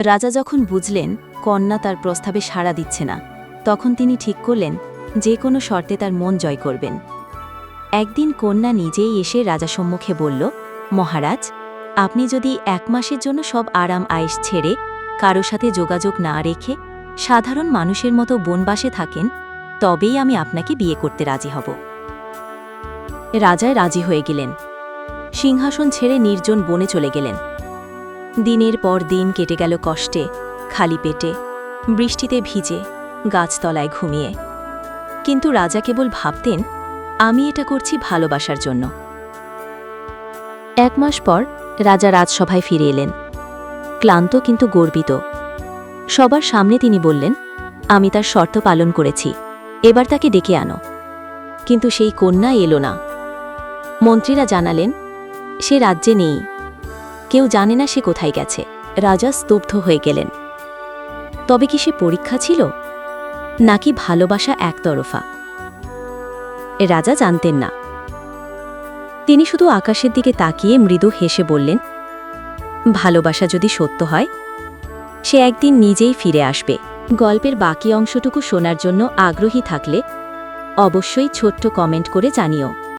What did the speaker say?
রাজা যখন বুঝলেন, কন্যা তার প্রস্তাবে সাড়া দিচ্ছে না, তখন তিনি ঠিক করলেন, যে কোনো শর্তে তার মন জয় করবেন। একদিন কন্যা নিজেই এসে রাজা সম্মুখে বলল, মহারাজ, আপনি যদি এক মাসের জন্য সব আরাম আয়েস ছেড়ে কারও সাথে যোগাযোগ না রেখে সাধারণ মানুষের মতো বনবাসে থাকেন, তবেই আমি আপনাকে বিয়ে করতে রাজি হব। রাজায় রাজি হয়ে গেলেন। সিংহাসন ছেড়ে নির্জন বনে চলে গেলেন। দিনের পর দিন কেটে গেল কষ্টে, খালি পেটে, বৃষ্টিতে ভিজে, গাছতলায় ঘুমিয়ে। কিন্তু রাজা কেবল ভাবতেন, আমি এটা করছি ভালোবাসার জন্য। এক মাস পর রাজা রাজসভায় ফিরে এলেন। ক্লান্ত কিন্তু গর্বিত। সবার সামনে তিনি বললেন, আমি তার শর্ত পালন করেছি, এবার তাকে ডেকে আনো। কিন্তু সেই কন্যা এলো না। মন্ত্রীরা জানালেন, সে রাজ্যে নেই কেউ জানে না সে কোথায় গেছে। রাজা স্তব্ধ হয়ে গেলেন। তবে কি সে পরীক্ষা ছিল? নাকি ভালোবাসা একতরফা? রাজা জানতেন না। তিনি শুধু আকাশের দিকে তাকিয়ে মৃদু হেসে বললেন, ভালোবাসা যদি সত্য হয়, সে একদিন নিজেই ফিরে আসবে। গল্পের বাকি অংশটুকু শোনার জন্য আগ্রহী থাকলে অবশ্যই ছোট্ট কমেন্ট করে জানিও।